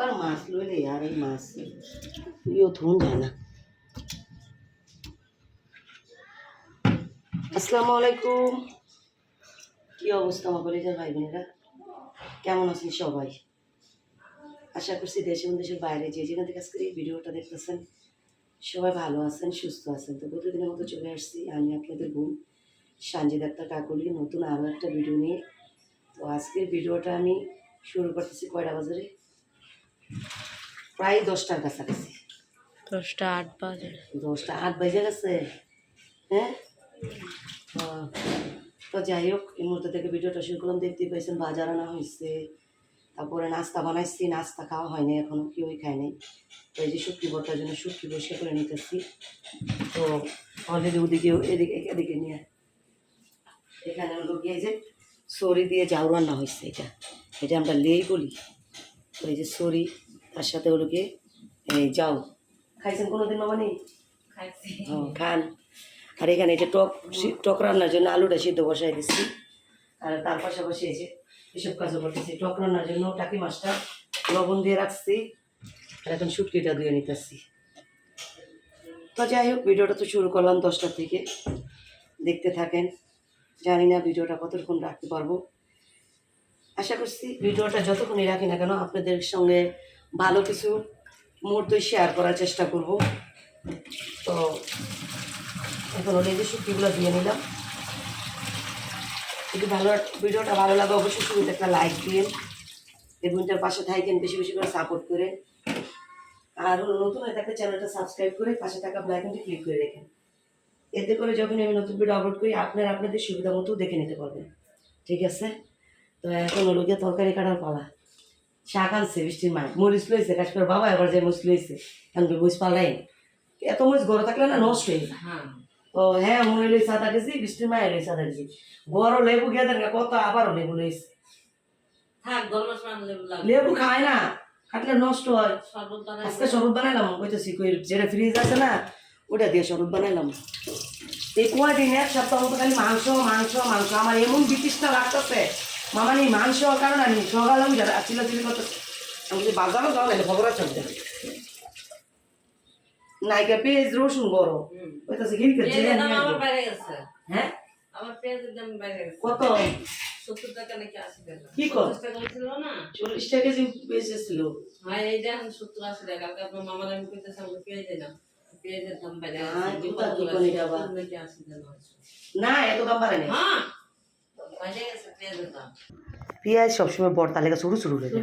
একবার মাছ লইলে আর এই মাছ ইও ধুন যায় না আসসালামু আলাইকুম কি অবস্থা আমার কলেজের ভাই বোনেরা কেমন আছেন সবাই আশা করছি দেশে দেশের বাইরে যে যেখান থেকে আজকে এই ভিডিওটা দেখতেছেন সবাই ভালো আছেন সুস্থ আছেন তো প্রতিদিনের মতো চলে আসছি আমি আপনাদের বোন সানজিদ আক্তার কাকলি নতুন আরও একটা ভিডিও নিয়ে তো আজকের ভিডিওটা আমি শুরু করতেছি কয়টা বাজারে প্রায় দশটার কাছাকাছি। দশটা আট বাজে। দশটা আট বাজে গেছে হ্যাঁ? তো যাই হোক এই মুহূর্তে থেকে ভিডিওটা শুরু করলাম। দেখতেই পাইছেন বাজার আনা হয়েছে তারপরে নাস্তা বানাইছি নাস্তা খাওয়া হয়নি এখনও কেউই খায় নাই। তো এই যে শুটকি বটার জন্য শুটকি বসে করে নিতেছি। তো অলরেডি ওদিকে এদিকে এদিকে নিয়ে। এখানে হলো গিয়ে যে সরি দিয়ে জাউ রান্না হয়েছে এটা। এটা আমরা লেই বলি। তো এই যে সরি তার সাথে হলো গিয়ে এই যাও। খাইছেন কোনোদিন মামা নেই? ও, খান। আর এখানে এটা টক টক রান্নার জন্য আলুটা সিদ্ধ বসাই দিচ্ছি। আর তার পাশাপাশি এই যে এসব কাজও করতেছি। টক রান্নার জন্য টাকি মাছটা লবণ দিয়ে রাখছি। আর এখন শুটকিটা দিয়ে নিতেছি। তো যাই হোক ভিডিওটা তো শুরু করলাম দশটা থেকে। দেখতে থাকেন। জানি না ভিডিওটা কতক্ষণ রাখতে পারব। আশা করছি ভিডিওটা যতক্ষণই রাখি না কেন আপনাদের সঙ্গে ভালো কিছু মুহূর্তই শেয়ার করার চেষ্টা করব। তো এখন ওই যে দিয়ে নিলাম। যদি ভালো ভিডিওটা ভালো লাগে, অবশ্যই শুরুতে একটা লাইক দিন বেগুনটার পাশে থাকেন, বেশি বেশি করে সাপোর্ট করে আর নতুন হয়ে থাকলে চ্যানেলটা সাবস্ক্রাইব করে পাশে থাকা ব্লাইকনটি ক্লিক করে রেখেন। এতে করে যখন আমি নতুন ভিডিও আপলোড করি, আপনারা আপনাদের সুবিধা মতো দেখে নিতে পারবেন। ঠিক আছে? তো এখন গিয়ে তরকারি কাটার পালা। শাক আনছে বৃষ্টির মায়। মরিচ লইছে কাজ করে বাবা এবার যে মরিচ লইছে এখন কি মরিচ পালাই এত মরিচ ঘরে থাকলে না নষ্ট হয়ে যায়। তো হ্যাঁ মনে লই সাদা কেজি বৃষ্টির মায় লই সাদা কেজি বড় লেবু গিয়ে দেন কত আবারও লেবু লইছে। লেবু খায় না কাটলে নষ্ট হয়। আজকে শরবত বানাইলাম কইতেছি কই যেটা ফ্রিজ আছে না ওটা দিয়ে শরবত বানাইলাম। এই কয়দিন এক সপ্তাহ মতো খালি মাংস মাংস মাংস আমার এমন বিতৃষ্ণা লাগতেছে। মামা নেই মাংস কারণে আমি সকালে আমি যারা চিলা চিলি করতেছি আমি যদি বাজারও যাওয়া নাহলে খবর আছে নাইকা পেঁয়াজ রসুন বড় আসব। বাইরে গেছে। হ্যাঁ? আমার পেঁয়াজের দাম বাইরে গেছে। কত? সত্তর টাকা নাকি আশি টাকা। কি কর? টাকা ছিল না? চল্লিশ টাকা হ্যাঁ এই যে সত্তর আশি টাকা। কালকে আপনার মামার আমি কইতেছি পেঁয়াজ দিলাম পেঁয়াজের দাম বাইরে গেছে। না এত দাম বাড়ে না হ্যাঁ বাইরে গেছে পেঁয়াজের দাম পেঁয়াজ সবসময় বর্তা লেগে শুরু শুরু লেগে।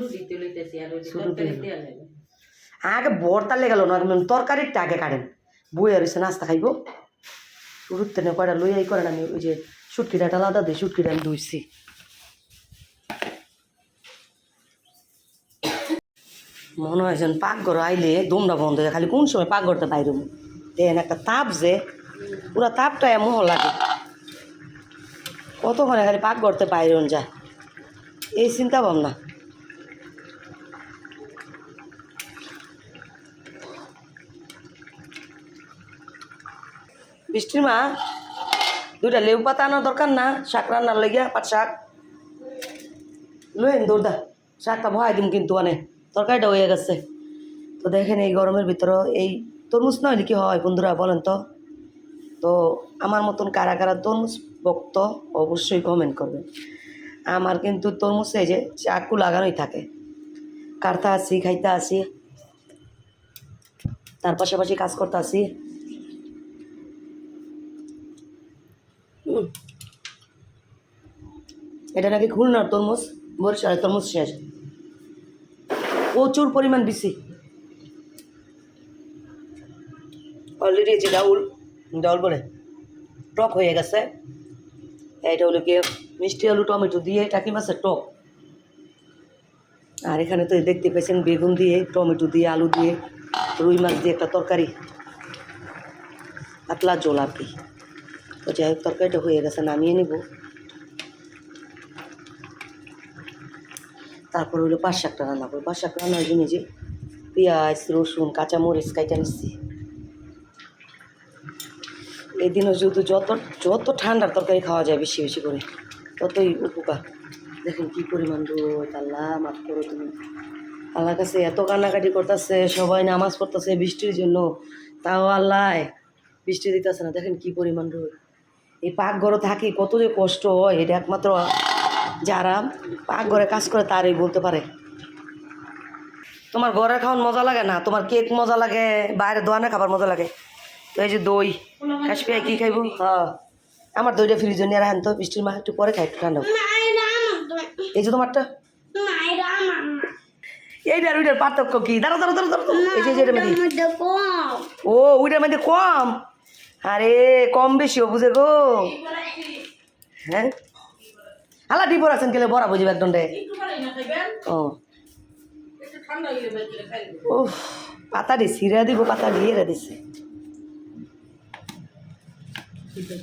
আগে বর্তা লেগে না তরকারিটা আগে কাটেন। বই আর নাস্তা খাইব। শুরুতে না কয়টা লইয়াই করেন আমি, ওই যে সুটকিটা আলাদা দিই সুটকিটা আমি ধুইছি। মনে হয় যেন পাকঘর আইলে দমটা বন্ধ হয়ে খালি কোন সময় পাকঘরটা বাইরে দেন একটা তাপ যে, পুরা তাপটা এমন লাগে। কতক্ষণে খালি পাকঘরতে বাইরে যায় এই চিন্তা ভাবনা। বৃষ্টির মা, দুইটা লেবু পাতা আনার দরকার না, শাক রান্নার লেগে পাট শাক। লইন দৌড়দা শাকটা ভয় দিম কিন্তু অনে তরকারিটা হয়ে গেছে। তো দেখেন এই গরমের ভিতরে এই তরমুজ না কি হয় বন্ধুরা বলেন তো? তো আমার মতন কারা কারা তরমুজ ভক্ত অবশ্যই কমেন্ট করবেন। আমার কিন্তু তরমুজ যে চাকু লাগানোই থাকে। কাটতে আসি খাইতে আসি তার পাশাপাশি কাজ করতে আসি এটা নাকি খুলনার তরমুজ, বরিশালের তরমুজ শেষ। প্রচুর পরিমাণ বেশি অলরেডি যে ডাউল ডাউল বলে, টক হয়ে গেছে। এটা হলো গিয়ে মিষ্টি আলু, টমেটো দিয়ে টাকি মাছের টক? আর এখানে তো দেখতে পেয়েছেন বেগুন দিয়ে, টমেটো দিয়ে, আলু দিয়ে, রুই মাছ দিয়ে একটা তরকারি। পাতলা জল আর কি। তো যাই হোক, তরকারিটা হয়ে গেছে, নামিয়ে নিব। তারপর হইল পাঁচ শাকটা রান্না করব। পাঁচ শাক রান্নার জন্য যে পেঁয়াজ, রসুন কাঁচা মরিচ। কাইটা নিচ্ছি এই দিনও যেহেতু যত যত ঠান্ডার তরকারি খাওয়া যায় বেশি বেশি করে, ততই উপকার। দেখেন কী পরিমাণ রোদ আল্লাহ মাফ করো তুমি। আল্লাহর কাছে এত কান্নাকাটি করতেছে, সবাই নামাজ পড়তেছে বৃষ্টির জন্য, তাও আল্লাহ বৃষ্টি দিতেছে না। দেখেন কি পরিমাণ রোদ এই পাকঘরে থাকি কত যে কষ্ট হয় এটা একমাত্র যারা পাকঘরে কাজ করে তারই বলতে পারে। তোমার ঘরে খাওয়ান মজা লাগে না? তোমার কেক মজা লাগে, বাইরে দোকানে খাবার মজা লাগে। তো এই যে দই কাশপিয়া কি খাইব? হ্যাঁ। আমার দইটা ফ্রিজে নিয়ে রাখেন তো বৃষ্টির মা একটু পরে খাই একটু ঠান্ডা। এই যে তোমারটা? এইটার ওইটার পার্থক্য কি? দাঁড়া দাঁড়া দাঁড়া এই যে মধ্যে। ও ওইটার মধ্যে কম। আরে কম বেশিও বুঝে গো। হ্যাঁ? আলা ডিপর আছেন গেলে বড়া বুঝিবে একদম রে। একটু পালাই ও। পাতা দি সিরা দিব পাতা দিয়ে রে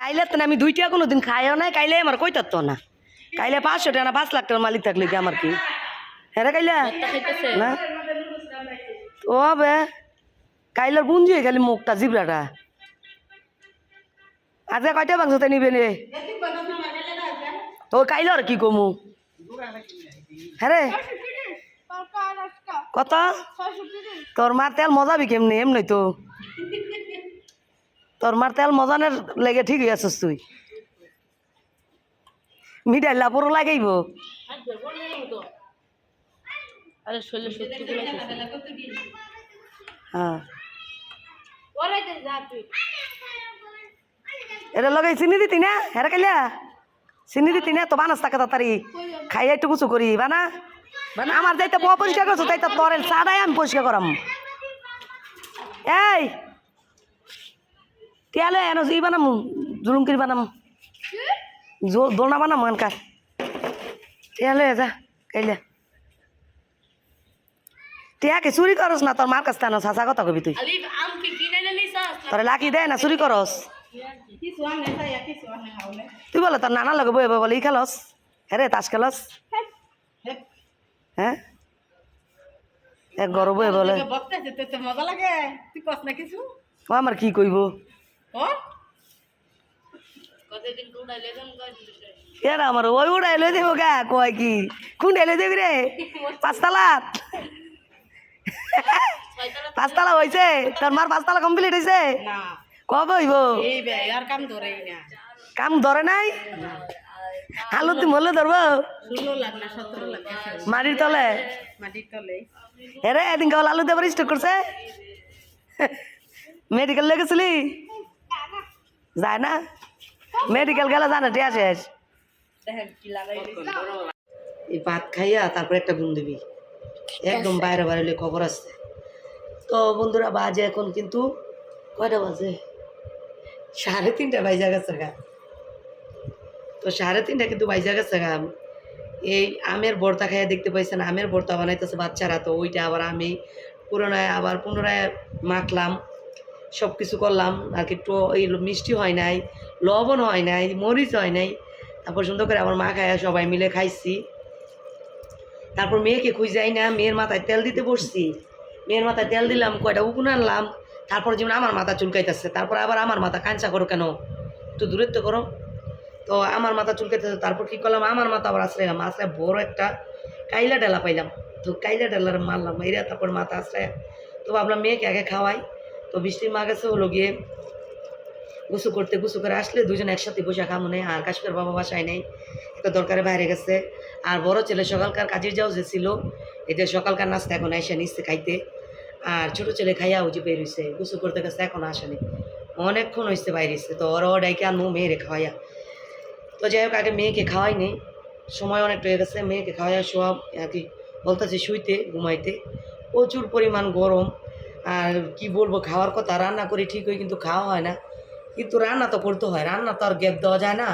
কাইলে তো আমি দুইটা কোনো দিন খাইও নাই, কাইলে আমার কই তো না। কাইলে পাঁচশো টাকা পাঁচ লাখ টাকার মালিক থাকলে কি আমার কি? হ্যাঁ কাইলে? কাইলা না? ও বে, কাইলার পুঞ্জি হয়ে খালি মুখটা, জিবরাটা। আজকে কয়টা মাংস তাই নিবে নে তো কাইলার কি কমু? হ্যাঁ রে কত? তোর মার তেল মজাবি কেমনি এমনি তো। তোর মার তেল মজানের লেগে ঠিক হয়ে আছিস তুই। মিঠাই লাপরও লাগাইব। হ্যাঁ। এটা লগাই চিনি দিতি না? হেরা কাইলা চিনি দিতি না? তো বানাস তাকে তাড়াতাড়ি। খাইয়া একটু কিছু করি বানা আমার যাইতে বউ পরিষ্কার করছ তাই তো তরেল চাটাই আমি পরিষ্কার করাম। এই! তিয়ালে এনে ই বানাম জুলুমকিরি বানাম। জো- দোলনা বানাম এনকার তিয়ালে যা কাইলে। টিয়াকে চুরি করস না তোর মার কাছ থেকে সাসা কথা কবি তুই। তোরে লাকি দেয় না চুরি করস। তুই বলে তোর নানা লগে বই বলে ই খেলস? হ্যাঁ রে তাস খেলস? হ্যাঁ? এক গরু বই বলে। বকতেছে তো তো মজা লাগে? তুই কস না কিছু? আমার কি কইব? আমার ওই উড়াই লই দেবো গা? কয় কি? কোন ডাইলে দেবি রে? পাঁচতলাত পাঁচতলা হয়েছে তোর মার পাঁচতলা কমপ্লিট হয়েছে না। কবে হইব? এই বে আর কাম ধরে কাম ধরে নাই? আলু তুমি মরলে ধরবো মাটির তলে? মাটির তলে। এরে এদিন কেবল আলু দেবার স্টক করছে? মেডিকেল লেগেছিলি যায় না? মেডিকেল গেলে জানে টিয়া শেষ। দেখেন কি এই ভাত খাইয়া তারপরে একটা ঘুম দিবি। একদম বাইরে বাইরে খবর আসছে তো বন্ধুরা বাজে এখন কিন্তু কয়টা বাজে? সাড়ে তিনটা বাইজা গেছে গা। তো সাড়ে তিনটা কিন্তু বাইজা গেছে গা। এই আমের ভর্তা খাইয়া দেখতে পাইছেন, আমের ভর্তা বানাইতেছে বাচ্চারা, তো ওইটা আবার আমি পুনরায় আবার পুনরায় মাখলাম সব কিছু করলাম, আর কি একটু এই মিষ্টি হয় নাই লবণ হয় নাই, মরিচ হয় নাই, তারপর সুন্দর করে আমার মা খাইয়া সবাই মিলে খাইছি। তারপর মেয়েকে খুঁজাই না, মেয়ের মাথায় তেল দিতে বসছি। মেয়ের মাথায় তেল দিলাম, কয়টা উকুন আনলাম, তারপর যেমন আমার মাথা চুলকাইতেছে, তারপর আবার আমার মাথা কাঞ্চা করো কেন? একটু দূরত্ব করো। তো আমার মাথা চুলকাইতেছে, তারপর কী করলাম? আমার মাথা আবার আশ্রয়াম আশ্রয় বড় একটা কাইলা ডেলা পাইলাম। তো কাইলা ডেলার মারলাম এরা তারপর মাথা আশ্রয়। তো ভাবলাম মেয়েকে আগে খাওয়াই। তো বৃষ্টির মা গেছে হলো গিয়ে গুছু করতে। গুছু করে আসলে দুজন একসাথে বসে খামো নেই। আর কাশ্মীর বাবা বাসায় নেই। একটা দরকারে বাইরে গেছে। আর বড় ছেলে সকালকার কাজের যাও যে ছিল এদের সকালকার নাস্তা এখন এসে নিচ্ছে খাইতে। আর ছোট ছেলে খাইয়া ওই যে বেরিয়েছে গুছু করতে গেছে, এখন আসেনি। অনেকক্ষণ হয়েছে বাইরেছে তো ওরা ডাইকে আনব মেয়েরে খাওয়াইয়া। তো যাই হোক, আগে মেয়েকে খাওয়াই নেই। সময় অনেকটা হয়ে গেছে, মেয়েকে খাওয়াইয়া শোয়া আর কি বলতেছে শুইতে, ঘুমাইতে। প্রচুর পরিমাণ গরম। আর কি বলব, খাওয়ার কথা রান্না করি ঠিক হয় কিন্তু খাওয়া হয় না। কিন্তু রান্না তো করতে হয়, রান্না তো আর গ্যাপ দেওয়া যায় না।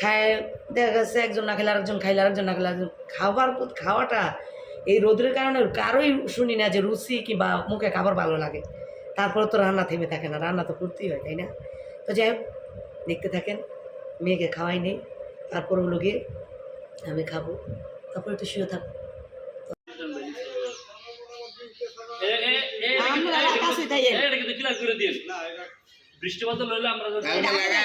খায়, দেখা গেছে একজন না খেলে আরেকজন, খাইলে আরেকজন, না খেলে আরেকজন। খাবার খাওয়াটা এই রোদের কারণে কারোই শুনি না যে রুচি কিংবা মুখে খাবার ভালো লাগে। তারপরে তো রান্না থেমে থাকে না, রান্না তো করতেই হয়, তাই না? তো যাই হোক, দেখতে থাকেন। মেয়েকে খাওয়াই নেই তারপর হলো গিয়ে আমি খাব তারপর একটু শুয়ে থাকব বৃষ্টি বাদল আমরা হয়ে হ্যাঁ,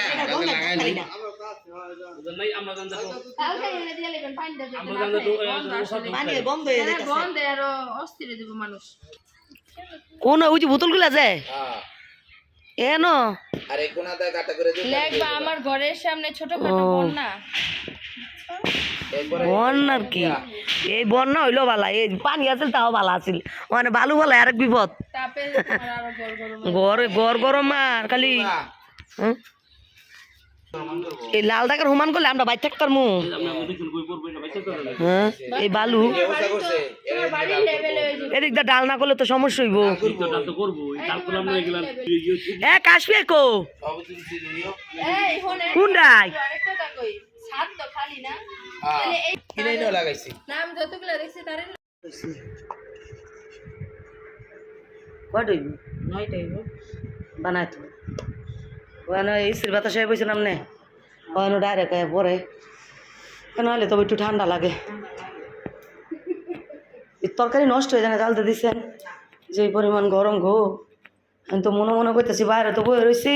হয়ে কোন ওই যে বোতলগুলো যায় হ্যাঁ এ ন আর কোনাতে কাটা করে দিও লেখবা আমার ঘরের সামনে ছোটখাটো। বন্যা বন্যার কি এই বন্যা হইল বালা এই পানি আছিল তাও ভালো আছিল মানে বালু ভালো আরেক বিপদ তাপে তোমার আরও গড় গরম গড় গড় গরম আর খালি? এই লাল টাকার হুমান করলে আমরা বাইর থাকতার মু আমি আমি দেখুন বই পড়ব না বাইতে করে হ্যাঁ এই বালু ব্যবস্থা করছে তোমার বাড়ির লেভেলে যাবে। এদিক দিয়ে ডাল না করলে তো সমস্যা হইব। এ কাশ্মীর কো? কোন রায় আরেকটা কথা কই। ছাদ তো খালি না। হ্যাঁ। তাহলে এই কিনে নিও লাগাইছি। নাম যতগুলো দেখছি তারে কয়টা হইব? নয়টা হইব। বানাই তো। ওখানে ইস্ত্রি বাতাসে বসে নামনে ডাইরেক্ট পরে। নাহলে তবে একটু ঠান্ডা লাগে। তরকারি নষ্ট হয়ে যায় না জ্বালতে দিছেন। যে পরিমাণ গরম গো আমি তো মনে মনে করতেছি বাইরে তো বয়ে রয়েছি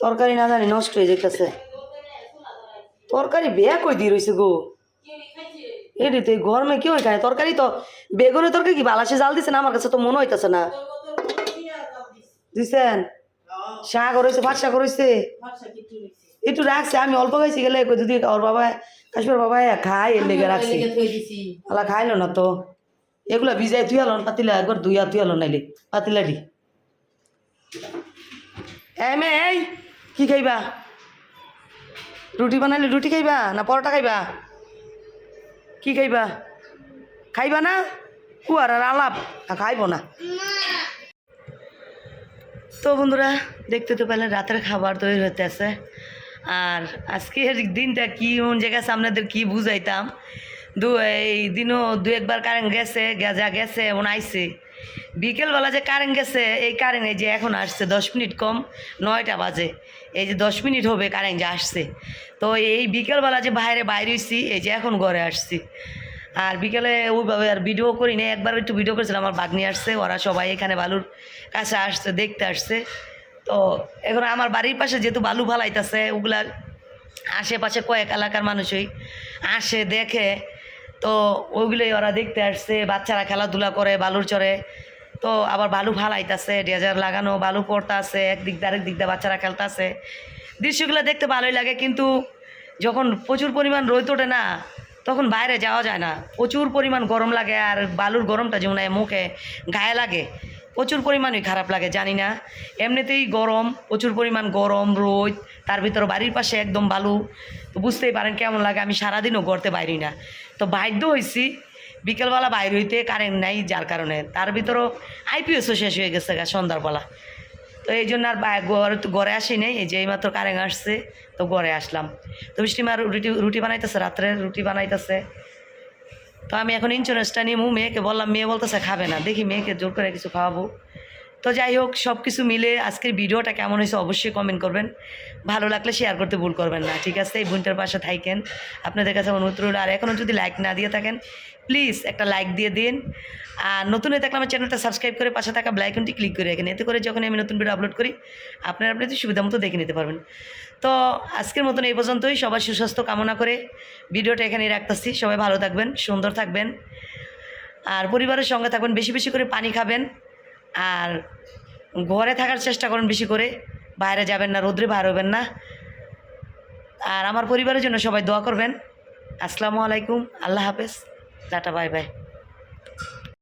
তরকারি না জানি নষ্ট হয়ে যেতেছে তরকারি বেয়া কই দিয়ে রয়েছে গো? এটি তো এই গরমে কি হয় খায় তরকারি তো বেগুনের তরকারি কি বালাসে জাল দিছে না আমার কাছে তো মনে হইতেছে না। দিছেন? শাক রয়েছে ভাত শাক রয়েছে একটু রাখছে আমি অল্প খাইছি গেলে যদি ওর বাবা কাশ্মীর বাবা খাই এর লেগে রাখছি। আলা খাইলো না তো। এগুলা ভিজাই তুই আলো পাতিলা একবার দুইয়া তুই আলো নাইলে। পাতিলা দি। এই মে এই, কি খাইবা? রুটি বানাইলে রুটি খাইবা না পরোটা খাইবা? কি খাইবা? খাইবা না? কুয়ার আর আলাপ। খাইব না। তো বন্ধুরা, দেখতে তো পেলেন রাতের খাবার তৈরি হতে আছে আর আজকের দিনটা কি, কোন জায়গায় কি বুঝাইতাম? দু এই দিনও দু একবার কারেন্ট গেছে, গেজা গেছে, এমন আইছে। বিকেলবেলা যে কারেন্ট গেছে, এই কারেন্ট এই যে এখন আসছে, দশ মিনিট কম, নয়টা বাজে। এই যে দশ মিনিট হবে কারেন্ট যে আসছে। তো এই বিকেলবেলা যে বাইরে বাইরে হয়েছি এই যে এখন ঘরে আসছি। আর বিকেলে ওইভাবে আর ভিডিও করি না একবার একটু ভিডিও করেছিলাম, আমার বাগনি আসছে, ওরা সবাই এখানে বালুর কাছে আসছে, দেখতে আসছে। তো এখন আমার বাড়ির পাশে যেহেতু বালু ফালাইতেছে, ওগুলা আশেপাশে কয়েক এলাকার মানুষই আসে, দেখে তো ওইগুলোই ওরা দেখতে আসছে, বাচ্চারা খেলাধুলা করে, বালুর চরে। তো আবার বালু ফালাইতেছে, ডেজার লাগানো, বালু পড়তে আছে একদিক দিয়ে আরেক দিক দিয়ে বাচ্চারা খেলতেছে। দৃশ্যগুলো দেখতে ভালোই লাগে, কিন্তু যখন প্রচুর পরিমাণ রোদ ওঠে না, তখন বাইরে যাওয়া যায় না। প্রচুর পরিমাণ গরম লাগে, আর বালুর গরমটা যেমন মুখে গায়ে লাগে প্রচুর পরিমাণই খারাপ লাগে, জানি না। এমনিতেই গরম, প্রচুর পরিমাণ গরম, রোদ, তার ভিতরে বাড়ির পাশে একদম বালু। তো বুঝতেই পারেন কেমন লাগে, আমি সারাদিনও গড়তে বাইরি না। তো বাধ্য হয়েছি বিকেলবেলা বাইরে হইতে কারেন্ট নাই, যার কারণে। তার ভিতরেও আইপিএসও শেষ হয়ে গেছে গা সন্ধ্যাবেলা তো এই জন্য আর ঘরে ঘরে আসি নাই, এই যে এইমাত্র কারেন্ট আসছে, তো ঘরে আসলাম। তো বৃষ্টিমার রুটি রুটি বানাইতেছে, রাত্রে রুটি বানাইতেছে। তো আমি এখন ইন্স্যুরেন্সটা নিয়ে মু মেয়েকে বললাম, মেয়ে বলতেছে খাবে না, দেখি মেয়েকে জোর করে কিছু খাওয়াবো। তো যাই হোক সব কিছু মিলে আজকের ভিডিওটা কেমন হয়েছে অবশ্যই কমেন্ট করবেন। ভালো লাগলে শেয়ার করতে ভুল করবেন না, ঠিক আছে? এই বোনটার পাশে থাকেন আপনাদের কাছে অনুরোধ রইল, আর এখনও যদি লাইক না দিয়ে থাকেন প্লিজ একটা লাইক দিয়ে দিন। আর নতুন হয়ে থাকলে আমার চ্যানেলটা সাবস্ক্রাইব করে পাশে থাকা ব্লাইকনটি ক্লিক করে রাখেন এতে করে যখন আমি নতুন ভিডিও আপলোড করি, আপনারা আপনাদের সুবিধা মতো দেখে নিতে পারবেন। তো আজকের মতন এই পর্যন্তই। সবার সুস্বাস্থ্য কামনা করে ভিডিওটা এখানেই রাখতেছি। সবাই ভালো থাকবেন, সুন্দর থাকবেন। আর পরিবারের সঙ্গে থাকবেন বেশি বেশি করে পানি খাবেন। আর ঘরে থাকার চেষ্টা করুন বেশি করে। বাইরে যাবেন না, রোদ্রে বার হবেন না। আর আমার পরিবারের জন্য সবাই দোয়া করবেন। আসসালামু আলাইকুম, আল্লাহ হাফেজ। Tata, bye bye.